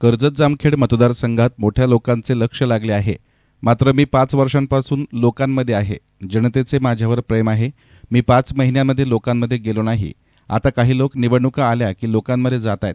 कर्जत जामखेड मतदारसंघात मोठ्या लोकांचे लक्ष लागले आहे. मात्र मी पाच वर्षांपासून लोकांमध्ये आहे. जनतेचे माझ्यावर प्रेम आहे. मी पाच महिन्यामध्ये लोकांमध्ये गेलो नाही. आता काही लोक निवडणुका आल्या की लोकांमध्ये जात आहेत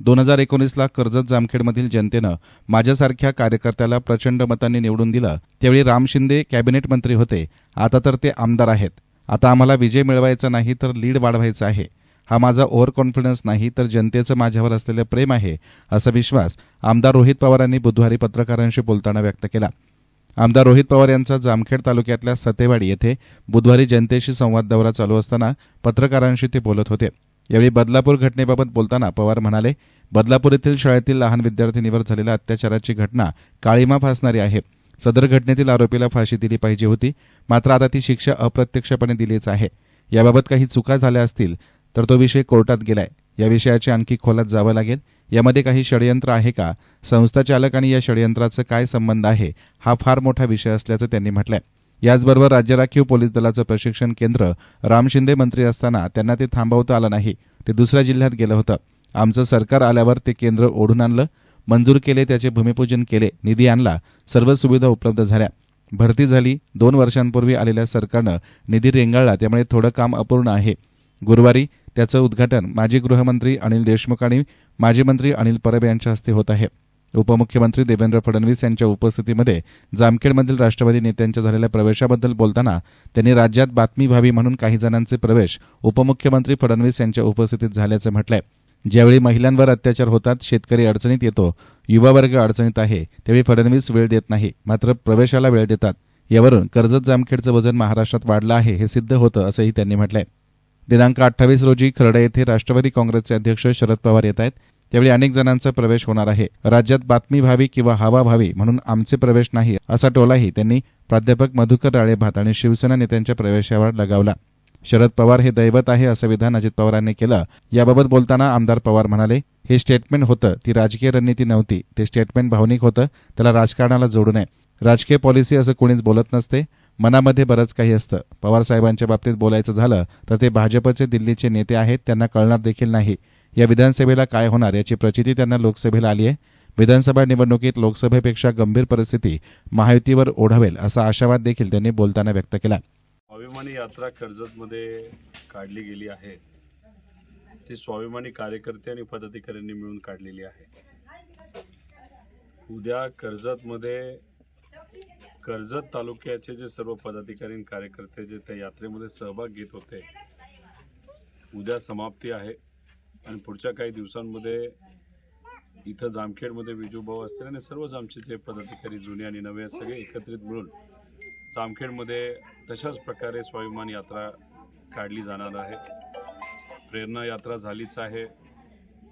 दोन हजार एकोणीसला कर्जत जामखेडमधील जनतेनं माझ्यासारख्या कार्यकर्त्याला प्रचंड मतांनी निवडून दिलं. त्यावेळी राम शिंदे कॅबिनेट मंत्री होते. आता तर ते आमदार आहेत. आता आम्हाला विजय मिळवायचा नाही तर लीड वाढवायचा आहे. हा माझा ओव्हर कॉन्फिडन्स नाही तर जनतेचं माझ्यावर असलेलं प्रेम आहे असा विश्वास आमदार रोहित पवारांनी बुधवारी पत्रकारांशी बोलताना व्यक्त केला. आमदार रोहित पवार यांचा जामखेड तालुक्यातल्या सतेवाडी येथे बुधवारी जनतेशी संवाद दौरा चालू असताना पत्रकारांशी ते बोलत होते. यावेळी बदलापूर घटनेबाबत बोलताना पवार म्हणाले बदलापूर येथील शाळेतील लहान विद्यार्थिनीवर झालेल्या अत्याचाराची घटना काळीमा फासणारी आहे. सदर घटनेतील आरोपीला फाशी दिली पाहिजे होती मात्र आता ती शिक्षा अप्रत्यक्षपणे दिलीच आहे. याबाबत काही चुका झाल्या असतील तर तो विषय कोर्टात गेलाय. या विषयाची आणखी खोलात जावं लागेल. यामध्ये काही षडयंत्र आहे का? संस्था चालक आणि या षडयंत्राचं काय संबंध आहे? हा फार मोठा विषय असल्याचं त्यांनी म्हटलंय. याचबरोबर राज्य राखीव पोलीस दलाचं प्रशिक्षण केंद्र राम शिंदे मंत्री असताना त्यांना ते थांबवता आलं नाही. ते दुसऱ्या जिल्ह्यात गेलं होतं. आमचं सरकार आल्यावर ते केंद्र ओढून आणलं. मंजूर केले त्याचे भूमिपूजन केले निधी आणला. सर्व सुविधा उपलब्ध झाल्या. भरती झाली. दोन वर्षांपूर्वी आलेल्या सरकारनं निधी रेंगाळला. त्यामुळे थोडं काम अपूर्ण आहे. गुरुवारी त्याचं उद्घाटन माजी गृहमंत्री अनिल देशमुख आणि माजी मंत्री अनिल परब यांच्या हस्ते होत आहे. उपमुख्यमंत्री देवेंद्र फडणवीस यांच्या उपस्थितीमध्ये जामखेडमधील राष्ट्रवादी नेत्यांच्या झालेल्या प्रवेशाबद्दल बोलताना त्यांनी राज्यात बातमी व्हावी म्हणून काही जणांचे प्रवेश उपमुख्यमंत्री फडणवीस यांच्या उपस्थितीत झाल्याचं म्हटलंय. ज्यावेळी महिलांवर अत्याचार होतात शेतकरी अडचणीत येतो युवा वर्ग अडचणीत आहे त्यावेळी फडणवीस वेळ देत नाही मात्र प्रवेशाला वेळ देतात. यावरून कर्जत जामखेडचं वजन महाराष्ट्रात वाढलं आहे हे सिद्ध होतं असंही त्यांनी म्हटलंय. दिनांक अठ्ठावीस रोजी खरडे येथे राष्ट्रवादी काँग्रेसचे अध्यक्ष शरद पवार येत आहेत. त्यावेळी अनेक जणांचा प्रवेश होणार आहे. राज्यात बातमी व्हावी किंवा हवा व्हावी म्हणून आमचे प्रवेश नाही असा टोलाही त्यांनी प्राध्यापक मधुकर राळेभात आणि शिवसेना नेत्यांच्या प्रवेशावर लगावला. शरद पवार हे दैवत आहे असं विधान अजित पवारांनी केलं. याबाबत बोलताना आमदार पवार म्हणाले हे स्टेटमेंट होतं ती राजकीय रणनीती नव्हती. ते स्टेटमेंट भावनिक होतं त्याला राजकारणाला जोडू नये. राजकीय पॉलिसी असं कोणीच बोलत नसते. मनामध्ये बरंच काही असतं. पवार साहेबांच्या बाबतीत बोलायचं झालं तर ते भाजपचे दिल्लीचे नेते आहेत त्यांना कळणार देखील नाही. या विधानसभेला काय होणार याची प्रचिती त्यांना लोकसभेला आली आहे विधानसभा निवडणुकीत लोकसभेपेक्षा गंभीर परिस्थिती महायुतीवर ओढावेल असा आशावाद देखील त्यांनी बोलताना व्यक्त केला. स्वाभिमानी यात्रा कर्जतमध्ये काढली गेली आहे. ती स्वाभिमानी कार्यकर्ते आणि पदाधिकाऱ्यांनी मिळून काढलेली आहे. उद्या कर्जतमध्ये कर्जत तालुक्याचे जे सर्व पदाधिकारी आणि कार्यकर्ते जे त्या यात्रेमध्ये सहभाग घेत होते उद्या समाप्ती आहे. आणि पुढच्या काही दिवसांमध्ये इथं जामखेडमध्ये विजूभाऊ असतील आणि सर्वच आमचे जे पदाधिकारी जुने आणि नवे सगळे एकत्रित मिळून जामखेडमध्ये तशाच प्रकारे स्वाभिमान यात्रा काढली जाणार आहे. प्रेरणा यात्रा झालीच आहे.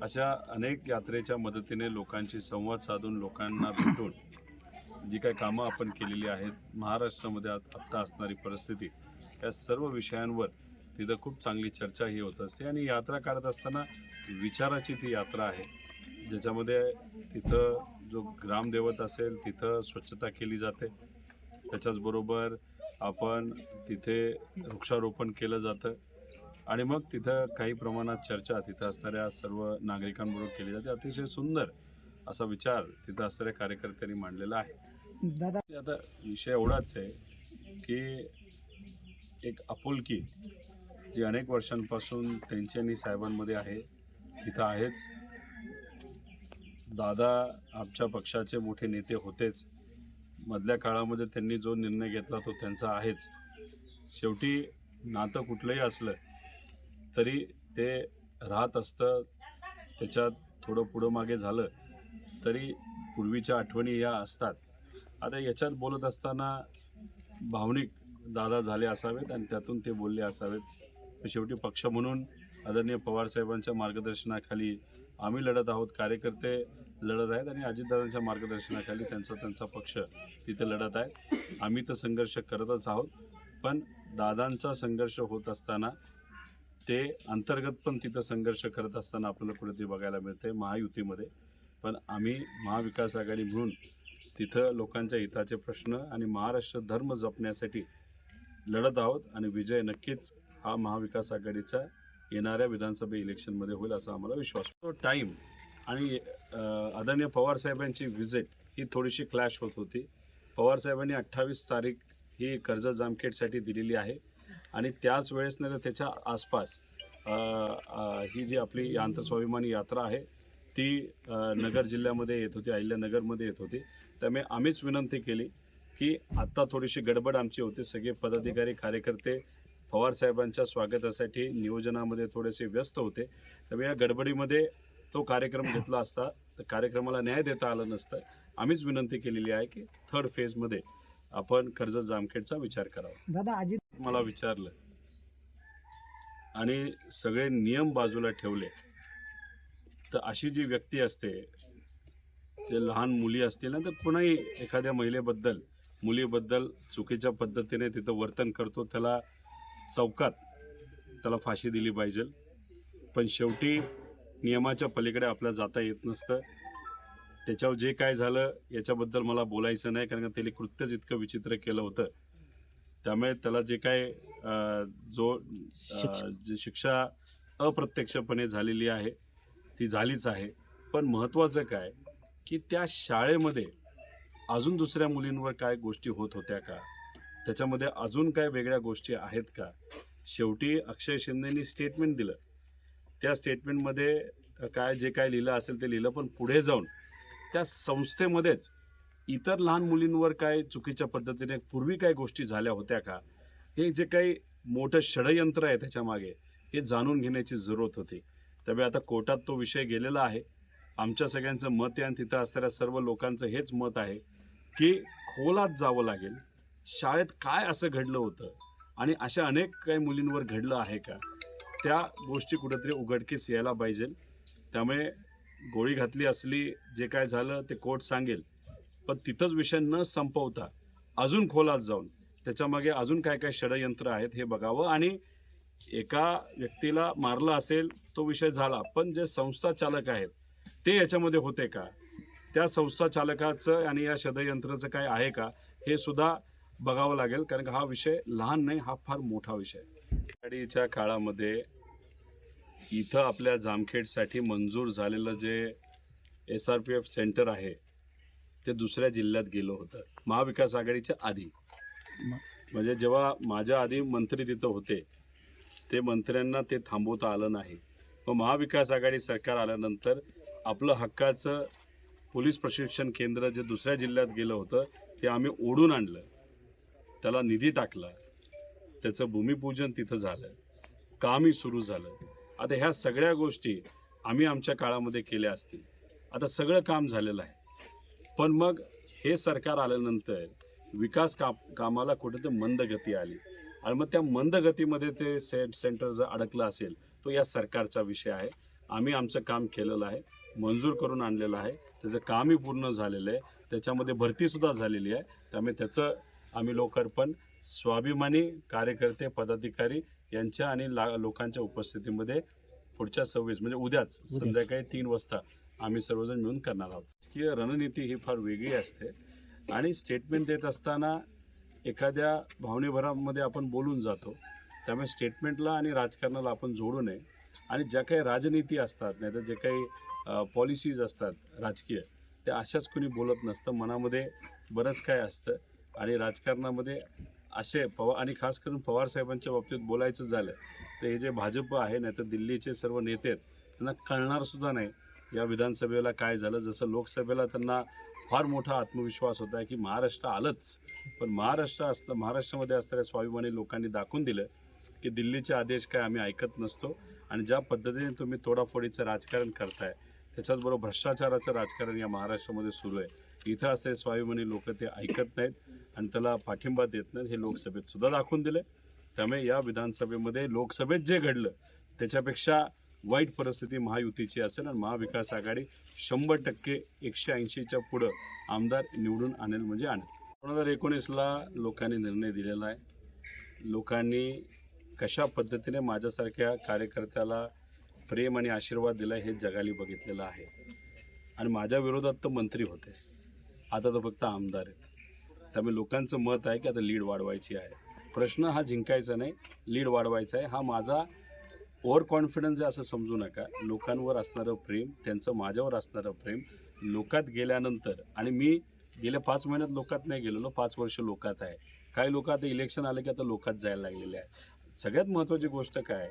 अशा अनेक यात्रेच्या मदतीने लोकांशी संवाद साधून लोकांना भेटून जी काही कामं आपण केलेली आहेत महाराष्ट्रामध्ये आत- आत्ता असणारी परिस्थिती या सर्व विषयांवर तिथं खूप चांगली चर्चा ही होत असते आणि यात्रा काढत असताना विचाराची ती यात्रा आहे. ज्याच्यामध्ये तिथं जो ग्रामदैवत असेल तिथं स्वच्छता केली जाते. त्याच्याचबरोबर आपण तिथे वृक्षारोपण केलं जातं आणि मग तिथं काही प्रमाणात चर्चा तिथं असणाऱ्या सर्व नागरिकांबरोबर केली जाते. अतिशय सुंदर असा विचार तिथं असणाऱ्या कार्यकर्त्यांनी मांडलेला आहे. दादा. आता विषय एवढाच आहे की एक आपुलकी जी अनेक वर्षांपासून त्यांची आणि साहेबांमध्ये आहे तिथं आहेच. दादा आमच्या पक्षाचे मोठे नेते होतेच. मधल्या काळामध्ये त्यांनी जो निर्णय घेतला तो त्यांचा आहेच. शेवटी नातं कुठलंही असलं तरी ते राहत असतं त्याच्यात थोडं पुढं मागे झालं तरी पूर्वीच्या आठवणी या असतात. आता याच्यात बोलत असताना भावनिक दादा झाले असावेत आणि त्यातून ते बोलले असावेत. शेवटी पक्ष म्हणून आदरणीय पवारसाहेबांच्या मार्गदर्शनाखाली आम्ही लढत आहोत कार्यकर्ते लढत आहेत आणि अजितदादांच्या मार्गदर्शनाखाली त्यांचा त्यांचा पक्ष तिथे लढत आहे आम्ही तर संघर्ष करतच आहोत पण दादांचा संघर्ष होत असताना ते अंतर्गत पण तिथं संघर्ष करत असताना आपल्याला कुठेतरी बघायला मिळते महायुतीमध्ये. पण आम्ही महाविकास आघाडी म्हणून तिथं लोकांच्या हिताचे प्रश्न आणि महाराष्ट्र धर्म जपण्यासाठी लढत आहोत आणि विजय नक्कीच हा महाविकास आघाडीचा येणाऱ्या विधानसभा इलेक्शनमध्ये होईल असा आम्हाला विश्वास. तो टाईम आणि आदरणीय पवार साहेबांची व्हिजिट ही थोडीशी क्लॅश होत होती. पवार साहेबांनी अठ्ठावीस तारीख ही कर्ज जामखेडसाठी दिलेली आहे आणि त्याच वेळेस नाही तर त्याच्या आसपास ही जी आपली आंतरस्वाभिमानी यात्रा आहे ती नगर जिल्ह्यामध्ये येत होती अहिल्यानगरमध्ये येत होती. त्यामुळे आम्हीच विनंती केली की आत्ता थोडीशी गडबड आमची होती. सगळे पदाधिकारी कार्यकर्ते पवार साहेबांच्या स्वागतासाठी नियोजनामध्ये थोडेसे व्यस्त होते. त्यामुळे या गडबडीमध्ये तो कार्यक्रम घेतला असता. तर कार्यक्रमाला न्याय देता आलं नसतं. आम्हीच विनंती केलेली आहे की थर्ड फेजमध्ये आपण कर्जत जामखेडचा विचार करावा. दादा अजित मला विचारलं आणि सगळे नियम बाजूला ठेवले. तर अशी जी व्यक्ती असते ते लहान मुली असतील ना तर कुणाही एखाद्या महिलेबद्दल मुलीबद्दल चुकीच्या पद्धतीने तिथं वर्तन करतो त्याला चौकात त्याला फाशी दिली पाहिजे. पण शेवटी नियमाच्या पलीकडे आपल्याला जाता येत नसतं. त्याच्यावर जे काय झालं याच्याबद्दल मला बोलायचं नाही कारण का त्याने कृत्यच इतकं विचित्र केलं होतं. त्यामुळे त्याला जे काय जी शिक्षा अप्रत्यक्षपणे झालेली आहे ती झालीच आहे. पण महत्त्वाचं काय? की त्या शाळेमध्ये अजून दुसऱ्या मुलींवर काय गोष्टी होत होत्या का? त्याच्यामध्ये अजून काय वेगळ्या गोष्टी आहेत का? शेवटी अक्षय शिंदेनी स्टेटमेंट दिलं. त्या स्टेटमेंटमध्ये काय जे काय लिहिलं असेल ते लिहिलं पण पुढे जाऊन त्या संस्थेमध्येच इतर लहान मुलींवर काय चुकीच्या पद्धतीने पूर्वी काय गोष्टी झाल्या होत्या का? हे जे काही मोठं षडयंत्र आहे त्याच्यामागे हे जाणून घेण्याची जरूरत होती. त्यामुळे आता कोर्टात तो विषय गेलेला आहे. आमच्या सगळ्यांचं मत आहे आणि तिथं असणाऱ्या सर्व लोकांचं हेच मत आहे की खोलात जावं लागेल. शाळेत काय असं घडलं होतं आणि अशा अनेक काही मुलींवर घडलं आहे का? त्या गोष्टी कुठेतरी उघडकीस यायला पाहिजे. त्यामुळे गोळी घातली असली जे काय झालं ते कोर्ट सांगेल. पण तिथंच विषय न संपवता अजून खोलात जाऊन त्याच्यामागे अजून काय काय षडयंत्र आहेत हे बघावं आणि एका व्यक्तीला मारलं असेल तो विषय झाला. पण जे संस्था चालक आहेत ते याच्यामध्ये होते का? त्या संस्था चालकाचं आणि या षडयंत्राचं काय आहे का हे सुद्धा बघावं लागेल. कारण का हा विषय लहान नाही हा फार मोठा विषय. आघाडीच्या काळामध्ये इथं आपल्या जामखेडसाठी मंजूर झालेलं जे S R P F centre आहे ते दुसऱ्या जिल्ह्यात गेलं होतं. महाविकास आघाडीच्या आधी. म्हणजे जेव्हा माझ्या आधी मंत्री तिथं होते ते मंत्र्यांना ते थांबवता आलं नाही. मग महाविकास आघाडी सरकार आल्यानंतर आपलं हक्काचं पोलीस प्रशिक्षण केंद्र जे दुसऱ्या जिल्ह्यात गेलं होतं ते आम्ही ओढून आणलं. त्याला निधी टाकला. त्याचं भूमिपूजन तिथं झालं. कामही सुरू झालं. आता ह्या सगळ्या गोष्टी आम्ही आमच्या काळामध्ये केल्या असतील. आता सगळं काम झालेलं आहे. पण मग हे सरकार आल्यानंतर विकास काम कामाला कुठेतरी मंद गती आली. आणि मग त्या मंद गतीमध्ये ते से सेंटर जर अडकलं असेल तो या सरकारचा विषय आहे. आम्ही आमचं काम केलेलं आहे मंजूर करून आणलेलं आहे. त्याचं कामही पूर्ण झालेलं आहे. त्याच्यामध्ये भरतीसुद्धा झालेली आहे. त्यामुळे त्याचं आम्ही लोकार्पण स्वाभिमानी कार्यकर्ते पदाधिकारी यांच्या आणि ला लोकांच्या उपस्थितीमध्ये पुढच्या सव्वीस म्हणजे उद्याच संध्याकाळी तीन वाजता आम्ही सर्वजण मिळून करणार आहोत. राजकीय रणनीती ही फार वेगळी असते. आणि स्टेटमेंट देत असताना एखाद्या भावनेभरामध्ये आपण बोलून जातो त्यामुळे स्टेटमेंटला आणि राजकारणाला आपण जोडू नये. आणि ज्या काही राजनीती असतात नाही तर जे काही पॉलिसीज असतात राजकीय त्या अशाच कुणी बोलत नसतं. मनामध्ये बरंच काय असतं. आणि राजकारणामध्ये असे पवार आणि खास करून पवार साहेबांच्या बाबतीत बोलायचं झालं तर हे जे भाजप आहे नाही तर दिल्लीचे सर्व नेते आहेत त्यांना कळणारसुद्धा नाही. या विधानसभेला काय झालं? जसं लोकसभेला त्यांना फार मोठा आत्मविश्वास होता की महाराष्ट्र आलंच. पण महाराष्ट्र असतं महाराष्ट्रामध्ये असणाऱ्या स्वाभिमानी लोकांनी दाखवून दिलं की दिल्लीचे आदेश काय आम्ही ऐकत नसतो आणि ज्या पद्धतीने तुम्ही तोडाफोडीचं राजकारण करताय त्याच्याचबरोबर भ्रष्टाचाराचं राजकारण या महाराष्ट्रामध्ये सुरू आहे. इथं असलेले स्वाभिमानी लोक ते ऐकत नाहीत आणि त्याला पाठिंबा देत नाहीत हे लोकसभेत सुद्धा दाखवून दिले त्यामुळे या विधानसभेमध्ये लोकसभेत जे घडलं त्याच्यापेक्षा वाईट परिस्थिती महायुतीची असेल आणि महाविकास आघाडी शंभर टक्के एकशे ऐंशीच्या पुढं आमदार निवडून आणेल म्हणजे आणेल. दोन हजार एकोणीसला लोकांनी निर्णय दिलेला आहे. लोकांनी कशा पद्धतीने माझ्यासारख्या कार्यकर्त्याला प्रेम आणि आशीर्वाद दिला हे जगाली बघितलेलं आहे. आणि माझ्या विरोधात तर मंत्री होते. आता तर फक्त आमदार आहेत. त्यामुळे लोकांचं मत आहे की आता लीड वाढवायची आहे. प्रश्न हा जिंकायचा नाही. लीड वाढवायचा आहे. हा माझा ओव्हर कॉन्फिडन्स आहे असं समजू नका. लोकांवर असणारं प्रेम त्यांचं माझ्यावर असणारं प्रेम लोकात गेल्यानंतर आणि मी गेल्या पाच महिन्यात लोकात नाही गेलेलो पाच वर्ष लोकात आहे. काही लोक आता इलेक्शन आले की आता लोकात जायला लागलेले आहे सगळ्यात महत्त्वाची गोष्ट काय?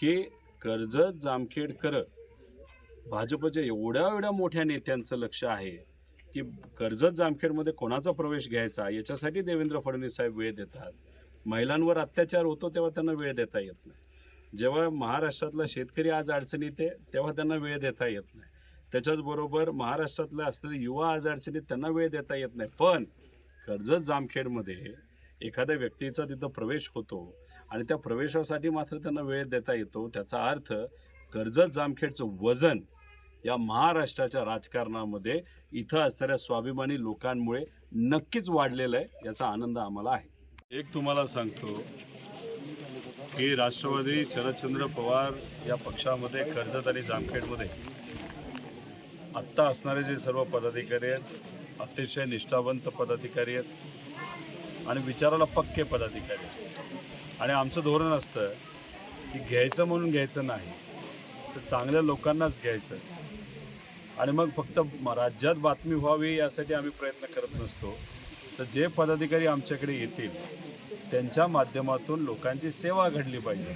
की कर्जत जामखेडकर भाजपच्या एवढ्या एवढ्या मोठ्या नेत्यांचं लक्ष आहे की कर्जत जामखेडमध्ये कोणाचा प्रवेश घ्यायचा? याच्यासाठी देवेंद्र फडणवीस साहेब वेळ देतात. महिलांवर अत्याचार होतो तेव्हा त्यांना वेळ देता येत नाही. जेव्हा महाराष्ट्रातला शेतकरी आज अडचणीत आहे तेव्हा त्यांना वेळ देता येत नाही. त्याच्याचबरोबर महाराष्ट्रातल्या असलेले युवा आज अडचणीत त्यांना वेळ देता येत नाही. पण कर्जत जामखेडमध्ये एखाद्या व्यक्तीचा तिथं प्रवेश होतो आणि त्या प्रवेशासाठी मात्र त्यांना वेळ देता येतो. त्याचा अर्थ कर्जत जामखेडचं वजन या महाराष्ट्राच्या राजकारणामध्ये इथं असणाऱ्या स्वाभिमानी लोकांमुळे नक्कीच वाढलेलं आहे याचा आनंद आम्हाला आहे. एक तुम्हाला सांगतो की राष्ट्रवादी शरदचंद्र पवार या पक्षामध्ये कर्जत आणि जामखेडमध्ये आत्ता असणारे जे सर्व पदाधिकारी आहेत अतिशय निष्ठावंत पदाधिकारी आहेत आणि विचाराला पक्के पदाधिकारी आहेत. आणि आमचं धोरण असतं की घ्यायचं म्हणून घ्यायचं नाही तर चांगल्या लोकांनाच घ्यायचं. आणि मग फक्त राज्यात बातमी व्हावी यासाठी आम्ही प्रयत्न करत नसतो. तर जे पदाधिकारी आमच्याकडे येतील त्यांच्या माध्यमातून लोकांची सेवा घडली पाहिजे.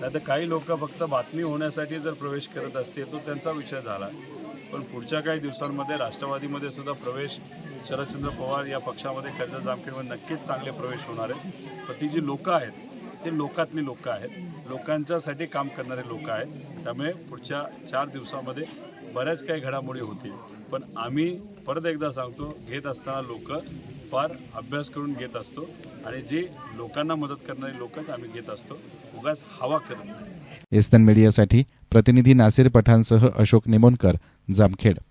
नाही तर काही लोक फक्त बातमी होण्यासाठी जर प्रवेश करत असतील तो त्यांचा विषय झाला. पण पुढच्या काही दिवसांमध्ये राष्ट्रवादीमध्ये सुद्धा प्रवेश शरदचंद्र पवार या पक्षामध्ये कर्ज जामखेडमध्ये नक्कीच चांगले प्रवेश होणार आहेत. पण ती जी लोकं आहेत ते लोकातली लोकं आहेत. लोकांच्यासाठी काम करणारे लोक आहेत. त्यामुळे पुढच्या चार दिवसामध्ये बऱ्याच काही घडामोडी होतील. पण आम्ही परत एकदा सांगतो घेत असताना लोक फार अभ्यास करून घेत असतो. आणि जे लोकांना मदत करणारे लोकच आम्ही घेत असतो उगाच हवा करत नाही. एस्तन मीडियासाठी प्रतिनिधी नासिर पठाणसह अशोक निमोणकर जामखेड.